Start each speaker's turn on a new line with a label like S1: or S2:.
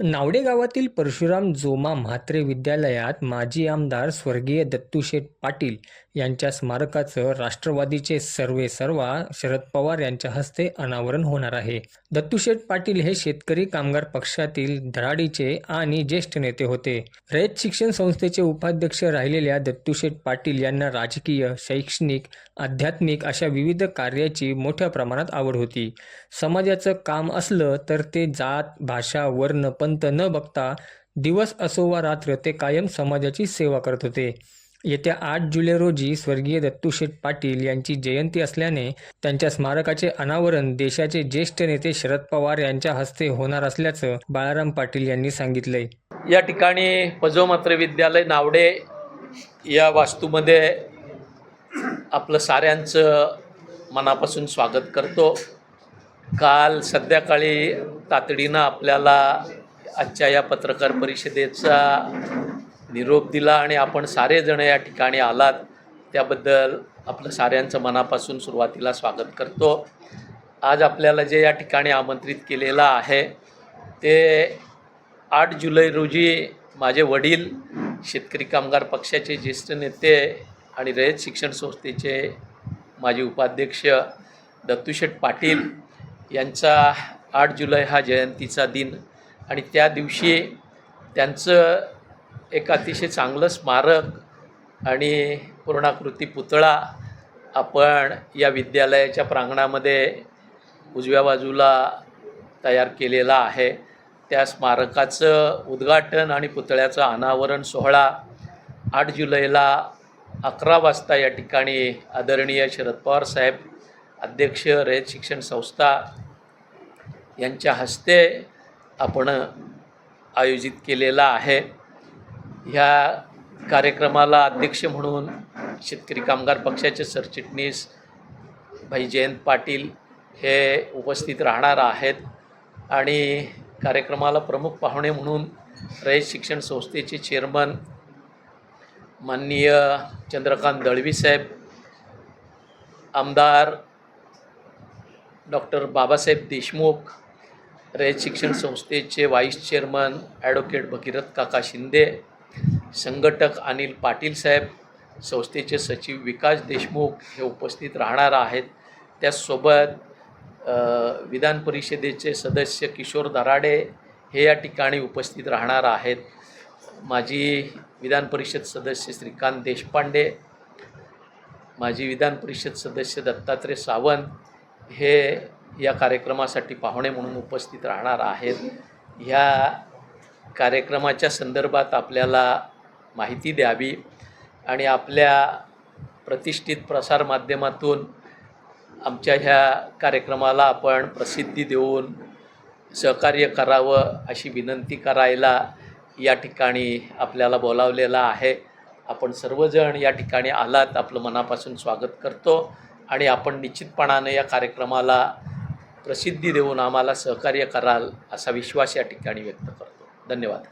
S1: नावडे गावातील परशुराम जोमा म्हात्रे विद्यालयात माजी आमदार स्वर्गीय दत्तूशेठ पाटील यांच्या स्मारकाचं राष्ट्रवादीचे सर्वे सर्वा शरद पवार यांच्या हस्ते अनावरण होणार आहे. दत्तूशेठ पाटील हे शेतकरी कामगार पक्षातील धडाडीचे आणि ज्येष्ठ नेते होते. रयत शिक्षण संस्थेचे उपाध्यक्ष राहिलेल्या दत्तूशेठ पाटील यांना राजकीय शैक्षणिक आध्यात्मिक अशा विविध कार्याची मोठ्या प्रमाणात आवड होती. समाजाचं काम असलं तर ते जात भाषा वर्ण पंत न बघता दिवस असो वा रात्र ते कायम समाजाची सेवा करत होते. येत्या आठ जुलै रोजी स्वर्गीय दत्तूशेठ पाटील यांची जयंती असल्याने त्यांच्या स्मारकाचे अनावरण देशाचे ज्येष्ठ नेते शरद पवार यांच्या हस्ते होणार असल्याचं बाळाराम पाटील यांनी सांगितलंय.
S2: या ठिकाणी पजोमात्र विद्यालय नावडे या वास्तूमध्ये आपलं साऱ्यांचं मनापासून स्वागत करतो. काल संध्याकाळी तातडीनं आपल्याला आजच्या या पत्रकार परिषदेचा निरोप दिला आणि आपण सारेजण या ठिकाणी आलात त्याबद्दल आपलं साऱ्यांचं मनापासून सुरुवातीला स्वागत करतो. आज आपल्याला जे या ठिकाणी आमंत्रित केलेलं आहे ते आठ जुलै रोजी माझे वडील शेतकरी कामगार पक्षाचे ज्येष्ठ नेते आणि रयत शिक्षण संस्थेचे माजी उपाध्यक्ष दत्तूशेठ पाटील यांचा आठ जुलै हा जयंतीचा दिन. आणि त्या दिवशी त्यांचं एक अतिशय चांगलं स्मारक आणि पूर्णाकृती पुतळा आपण या विद्यालयाच्या प्रांगणामध्ये उजव्या बाजूला तयार केलेला आहे. त्या स्मारकाचं उद्घाटन आणि पुतळ्याचं अनावरण सोहळा आठ जुलैला अकरा वाजता या ठिकाणी आदरणीय शरद पवार साहेब अध्यक्ष रयत शिक्षण संस्था यांच्या हस्ते आपण आयोजित केलेला आहे. ह्या कार्यक्रमाला अध्यक्ष म्हणून शेतकरी कामगार पक्षाचे सरचिटणीस भाई जयंत पाटील हे उपस्थित राहणार आहेत आणि कार्यक्रमाला प्रमुख पाहुणे म्हणून रयत शिक्षण संस्थेचे चेअरमन माननीय चंद्रकांत दळवी साहेब आमदार डॉक्टर बाबासाहेब देशमुख रयत शिक्षण संस्थेचे व्हाईस चेअरमन ॲडव्होकेट भगीरथ काका शिंदे संघटक अनिल पाटील साहेब संस्थेचे सचिव विकास देशमुख हे उपस्थित राहणार आहेत. त्याचसोबत विधान परिषदेचे सदस्य किशोर दराडे हे या ठिकाणी उपस्थित राहणार आहेत. माजी विधान परिषद सदस्य श्रीकांत देशपांडे माजी विधान परिषद सदस्य दत्तात्रय सावंत हे या कार्यक्रमासाठी पाहुणे म्हणून उपस्थित राहणार आहेत. ह्या कार्यक्रमाच्या संदर्भात आपल्याला माहिती द्यावी आणि आपल्या प्रतिष्ठित प्रसारमाध्यमातून आमच्या ह्या कार्यक्रमाला आपण प्रसिद्धी देऊन सहकार्य करावं अशी विनंती करायला या ठिकाणी आपल्याला बोलावलेलं आहे. आपण सर्वजण या ठिकाणी आलात आपलं मनापासून स्वागत करतो आणि आपण निश्चितपणानं या कार्यक्रमाला प्रसिद्धी देऊन आम्हाला सहकार्य कराल असा विश्वास या ठिकाणी व्यक्त करतो. धन्यवाद.